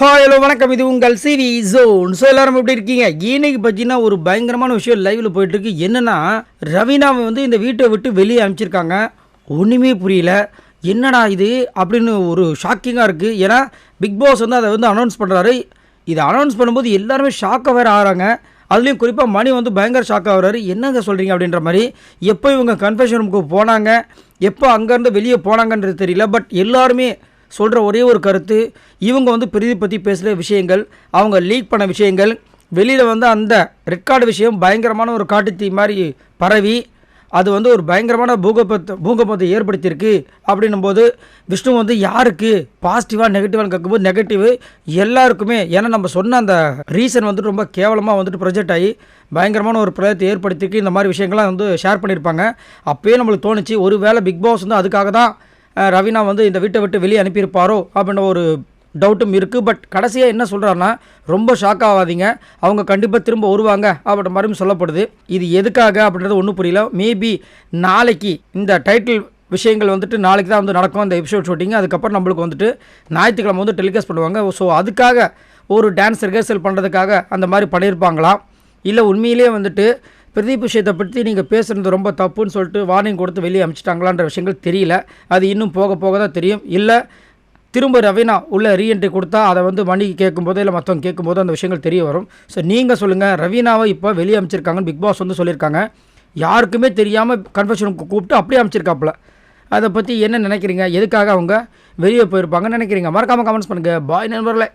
Hi hello வணக்கம். இது உங்கள் சிவி ஜோன் ஸோ எல்லாரும் எப்படி இருக்கீங்க? இன்னைக்கு பார்த்தீங்கன்னா ஒரு பயங்கரமான விஷயம் லைவில் போயிட்டுருக்கு. என்னென்னா என்னன்னா ரவீனாவை வந்து இந்த வீட்டை விட்டு வெளியே அனுப்பிச்சிருக்காங்க. ஒன்றுமே புரியல. என்னடா இது அப்படின்னு ஒரு ஷாக்கிங்காக இருக்குது ஏன்னா பிக் பாஸ் வந்து அதை வந்து அனௌன்ஸ் பண்ணுறாரு இதை அனௌன்ஸ் பண்ணும்போது எல்லாருமே ஷாக்காக வேறு ஆகிறாங்க. அதுலேயும் குறிப்பாக மணி வந்து பயங்கர ஷாக் ஆகிறாரு என்னங்க சொல்கிறீங்க அப்படின்ற மாதிரி எப்போ இவங்க கன்ஃபெஷன் ரூமுக்கு போனாங்க? எப்போ அங்கேருந்து வெளியே போனாங்கன்றது தெரியல. பட் எல்லாருமே சொல்கிற ஒரே ஒரு கருத்து இவங்க வந்து பிரதி பற்றி பேசுகிற விஷயங்கள் அவங்க லீக் பண்ண விஷயங்கள் வெளியில் வந்து அந்த ரெக்கார்டு விஷயம் பயங்கரமான ஒரு காட்டுத்தீ மாதிரி பரவி அது வந்து ஒரு பயங்கரமான பூகம்பத்தை பூகம்பத்தை ஏற்படுத்தியிருக்கு அப்படின்னும் போது விஷ்ணு வந்து யாருக்கு பாசிட்டிவாக நெகட்டிவாக கேட்கும்போது நெகட்டிவ் எல்லாருக்குமே ஏன்னா நம்ம சொன்ன அந்த ரீசன் வந்துட்டு ரொம்ப கேவலமாக வந்துட்டு ப்ரொஜெக்ட் ஆகி பயங்கரமான ஒரு பிரயத்தை ஏற்படுத்திருக்கு இந்த மாதிரி விஷயங்கள்லாம் வந்து ஷேர் பண்ணியிருப்பாங்க. அப்போயே நம்மளுக்கு தோணுச்சு ஒரு வேளை பிக் பாஸ் வந்து அதுக்காக தான் ரவீனா வந்து இந்த வீட்டை விட்டு வெளியே அனுப்பியிருப்பாரோ அப்படின்ற ஒரு டவுட்டும் இருக்குது பட் கடைசியாக என்ன சொல்கிறாருன்னா ரொம்ப ஷாக் ஆகாதீங்க. அவங்க கண்டிப்பாக திரும்ப வருவாங்க அப்படின்ற மாதிரியும் சொல்லப்படுது. இது எதுக்காக அப்படின்றது ஒன்றும் புரியல. மேபி நாளைக்கு இந்த டைட்டில் விஷயங்கள் வந்துட்டு நாளைக்கு தான் வந்து நடக்கும் அந்த எபிசோட் ஷூட்டிங் அதுக்கப்புறம் நம்மளுக்கு வந்துட்டு ஞாயிற்றுக்கிழமை வந்து டெலிகாஸ்ட் பண்ணுவாங்க. ஸோ அதுக்காக ஒரு டான்ஸ் ரிஹர்சல் பண்ணுறதுக்காக அந்த மாதிரி பண்ணியிருப்பாங்களாம் இல்லை உண்மையிலேயே வந்துட்டு பிரதீப் விஷயத்தை பற்றி நீங்கள் பேசுகிறது ரொம்ப தப்புன்னு சொல்லிட்டு வார்னிங் கொடுத்து வெளியே அமைச்சிட்டாங்களான்ற விஷயங்கள் தெரியல. அது இன்னும் போக போக தான் தெரியும். இல்லை திரும்ப ரவீனா உள்ள ரீஎன்ட்ரி கொடுத்தா அதை வந்து மணிக்கு கேட்கும்போது இல்லை மற்றவங்க கேட்கும்போது அந்த விஷயங்கள் தெரிய வரும். ஸோ நீங்கள் சொல்லுங்கள் ரவீனாவை இப்போ வெளியே அமைச்சிருக்காங்கன்னு பிக் பாஸ் வந்து சொல்லியிருக்காங்க. யாருக்குமே தெரியாமல் கன்ஃபெஷனுக்கு கூப்பிட்டு அப்படியே அமைச்சிருக்காப்புல. அதை பற்றி என்ன நினைக்கிறீங்க? எதுக்காக அவங்க வெளியே போயிருப்பாங்கன்னு நினைக்கிறீங்க? மறக்காமல் கமெண்ட்ஸ் பண்ணுங்கள் பாய் நண்பர்களே.